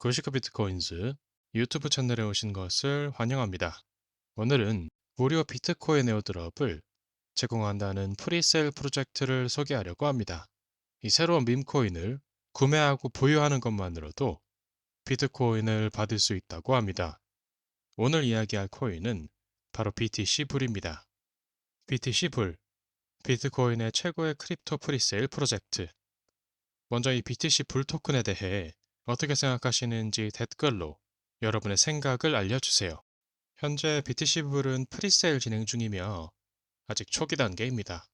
99 비트코인즈 유튜브 채널에 오신 것을 환영합니다. 오늘은 무료 비트코인 에어드롭을 제공한다는 프리셀 프로젝트를 소개하려고 합니다. 이 새로운 밈코인을 구매하고 보유하는 것만으로도 비트코인을 받을 수 있다고 합니다. 오늘 이야기할 코인은 바로 BTC 불입니다. BTC 불, 비트코인의 최고의 크립토 프리세일 프로젝트. 먼저 이 BTC 불 토큰에 대해 어떻게 생각하시는지 댓글로 여러분의 생각을 알려주세요. 현재 BTC 불은 프리세일 진행 중이며 아직 초기 단계입니다.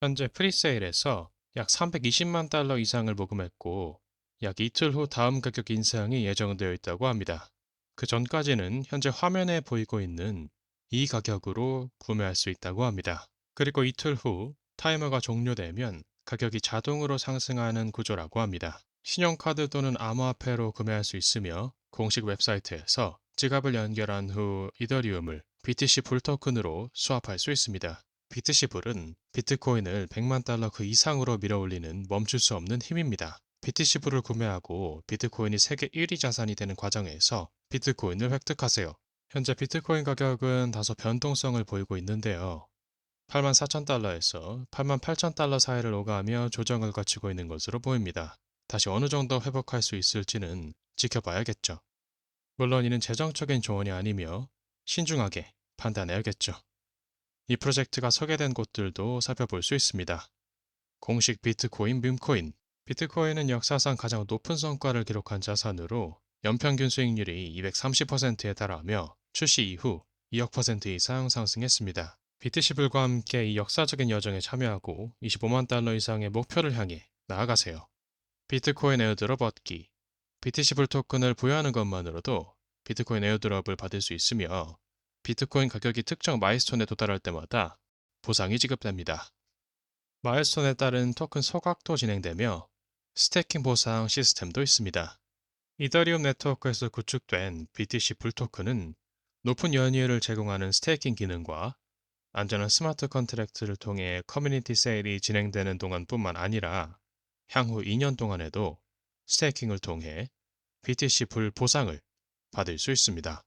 현재 프리세일에서 약 320만 달러 이상을 모금했고 약 이틀 후 다음 가격 인상이 예정되어 있다고 합니다. 그 전까지는 현재 화면에 보이고 있는 이 가격으로 구매할 수 있다고 합니다. 그리고 이틀 후 타이머가 종료되면 가격이 자동으로 상승하는 구조라고 합니다. 신용카드 또는 암호화폐로 구매할 수 있으며 공식 웹사이트에서 지갑을 연결한 후 이더리움을 BTC 불 토큰으로 수합할 수 있습니다. BTC 불은 비트코인을 100만 달러 그 이상으로 밀어올리는 멈출 수 없는 힘입니다. BTC 불을 구매하고 비트코인이 세계 1위 자산이 되는 과정에서 비트코인을 획득하세요. 현재 비트코인 가격은 다소 변동성을 보이고 있는데요. 84,000달러에서 88,000달러 사이를 오가며 조정을 거치고 있는 것으로 보입니다. 다시 어느 정도 회복할 수 있을지는 지켜봐야겠죠. 물론 이는 재정적인 조언이 아니며 신중하게 판단해야겠죠. 이 프로젝트가 소개된 곳들도 살펴볼 수 있습니다. 공식 비트코인 밈코인 비트코인은 역사상 가장 높은 성과를 기록한 자산으로 연평균 수익률이 230%에 달하며 출시 이후 2억 퍼센트 이상 상승했습니다. 비트시블과 함께 이 역사적인 여정에 참여하고 25만 달러 이상의 목표를 향해 나아가세요. 비트코인 에어드롭 얻기 BTC불 토큰을 부여하는 것만으로도 비트코인 에어드롭을 받을 수 있으며 비트코인 가격이 특정 마일스톤에 도달할 때마다 보상이 지급됩니다. 마일스톤에 따른 토큰 소각도 진행되며 스태킹 보상 시스템도 있습니다. 이더리움 네트워크에서 구축된 BTC 불 토큰은 높은 연이율을 제공하는 스테이킹 기능과 안전한 스마트 컨트랙트를 통해 커뮤니티 세일이 진행되는 동안뿐만 아니라 향후 2년 동안에도 스테이킹을 통해 BTC 불 보상을 받을 수 있습니다.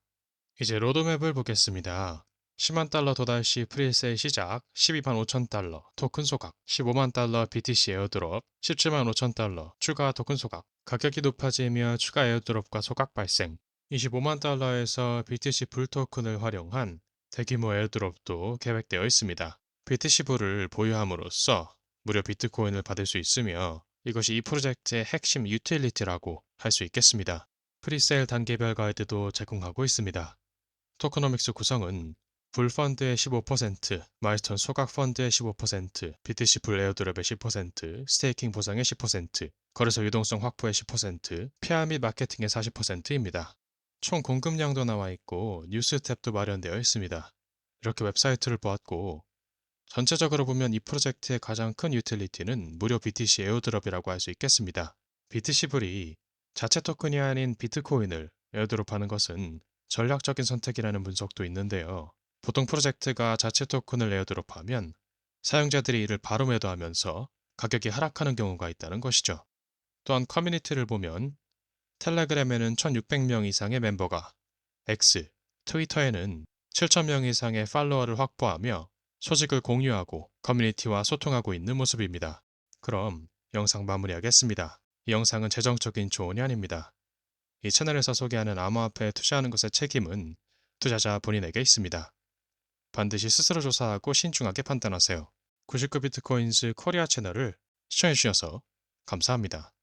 이제 로드맵을 보겠습니다. 10만 달러 도달 시 프리세일 시작, 12만 5천 달러 토큰 소각, 15만 달러 BTC 에어드롭, 17만 5천 달러 추가 토큰 소각, 가격이 높아지며 추가 에어드롭과 소각 발생, 25만 달러에서 BTC 불 토큰을 활용한 대규모 에어드롭도 계획되어 있습니다. BTC 불을 보유함으로써 무료 비트코인을 받을 수 있으며 이것이 이 프로젝트의 핵심 유틸리티라고 할 수 있겠습니다. 프리세일 단계별 가이드도 제공하고 있습니다. 토크노믹스 구성은 불 펀드의 15%, 마일스톤 소각 펀드의 15%, BTC 불 에어드롭의 10%, 스테이킹 보상의 10%, 거래소 유동성 확보의 10%, PR 및 마케팅의 40%입니다. 총 공급량도 나와 있고 뉴스 탭도 마련되어 있습니다. 이렇게 웹사이트를 보았고 전체적으로 보면 이 프로젝트의 가장 큰 유틸리티는 무료 BTC 에어드롭이라고 할 수 있겠습니다. BTC 불이 자체 토큰이 아닌 비트코인을 에어드롭하는 것은 전략적인 선택이라는 분석도 있는데요. 보통 프로젝트가 자체 토큰을 에어드롭하면 사용자들이 이를 바로 매도하면서 가격이 하락하는 경우가 있다는 것이죠. 또한 커뮤니티를 보면 텔레그램에는 1600명 이상의 멤버가, X, 트위터에는 7000명 이상의 팔로워를 확보하며 소식을 공유하고 커뮤니티와 소통하고 있는 모습입니다. 그럼 영상 마무리하겠습니다. 이 영상은 재정적인 조언이 아닙니다. 이 채널에서 소개하는 암호화폐에 투자하는 것의 책임은 투자자 본인에게 있습니다. 반드시 스스로 조사하고 신중하게 판단하세요. 99비트코인즈 코리아 채널을 시청해주셔서 감사합니다.